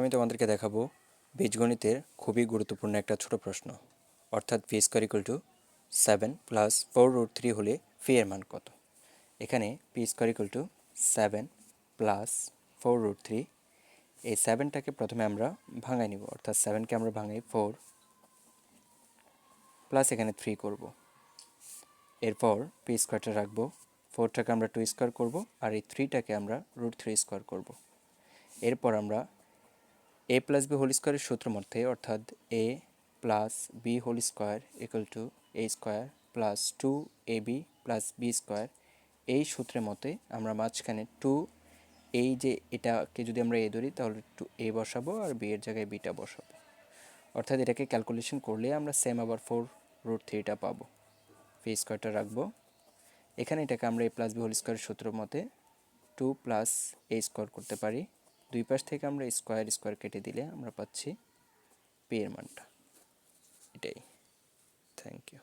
আমি তোমাদেরকে দেখাবো বীজগণিতের খুবই গুরুত্বপূর্ণ একটা ছোট প্রশ্ন। অর্থাৎ P square equal to seven plus four root three হলে ফি এর মান কত? এখানে P square equal to seven plus four root three এই সেভেনটাকে প্রথমে আমরা ভাঙাই নিব। অর্থাৎ সেভেনকে আমরা ভাঙাই ফোর প্লাস এখানে থ্রি করব। এরপর পি স্কোয়ারটা রাখব। ফোরটাকে আমরা টু স্কোয়ার করব আর এই থ্রিটাকে আমরা রুট থ্রি স্কোয়ার করব। এরপর আমরা এ প্লাস বি হোল স্কোয়ারের সূত্র মধ্যে অর্থাৎ A plus B whole square equal to A square plus two A B plus B square এই সূত্রের মতে আমরা মাঝখানে টু এই যে এটাকে যদি আমরা এ ধরি, তাহলে টু এ বসাবো আর বি এর জায়গায় বিটা বসাবো। অর্থাৎ এটাকে ক্যালকুলেশন করলে আমরা সেম আবার ফোর রুট থ্রিটা পাবো। পি স্কোয়ারটা রাখব। এখানে এটাকে আমরা এ প্লাস বি হোল স্কোয়ারের সূত্র মতে টু প্লাস এ স্কোয়ার করতে পারি। দুই পাশ থেকে আমরা স্কোয়ার স্কোয়ার কেটে দিলে আমরা পাচ্ছি পি এর মানটা। এটাই। Thank you